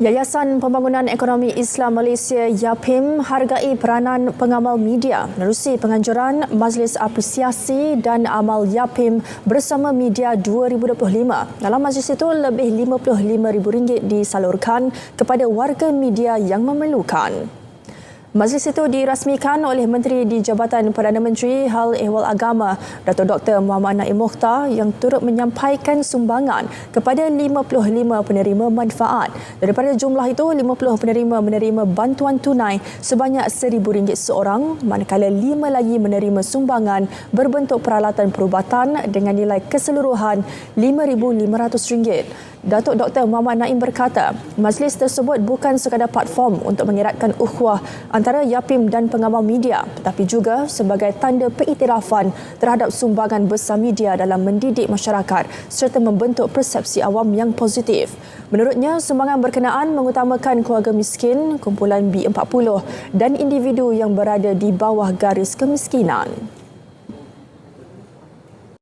Yayasan Pembangunan Ekonomi Islam Malaysia YAPIM hargai peranan pengamal media menerusi penganjuran Majlis Apresiasi dan Amal YAPIM bersama media 2025. Dalam majlis itu, lebih RM55,000 disalurkan kepada warga media yang memerlukan. Majlis itu dirasmikan oleh Menteri di Jabatan Perdana Menteri Hal Ehwal Agama Datuk Dr. Muhammad Naim Mukhtar yang turut menyampaikan sumbangan kepada 55 penerima manfaat. Daripada jumlah itu, 50 penerima menerima bantuan tunai sebanyak RM1,000 seorang manakala 5 lagi menerima sumbangan berbentuk peralatan perubatan dengan nilai keseluruhan RM5,500. Datuk Dr. Muhammad Naim berkata, majlis tersebut bukan sekadar platform untuk mengeratkan ukhuwah antara YAPIM dan pengamal media tetapi juga sebagai tanda pengiktirafan terhadap sumbangan besar media dalam mendidik masyarakat serta membentuk persepsi awam yang positif. Menurutnya, sumbangan berkenaan mengutamakan keluarga miskin, kumpulan B40 dan individu yang berada di bawah garis kemiskinan.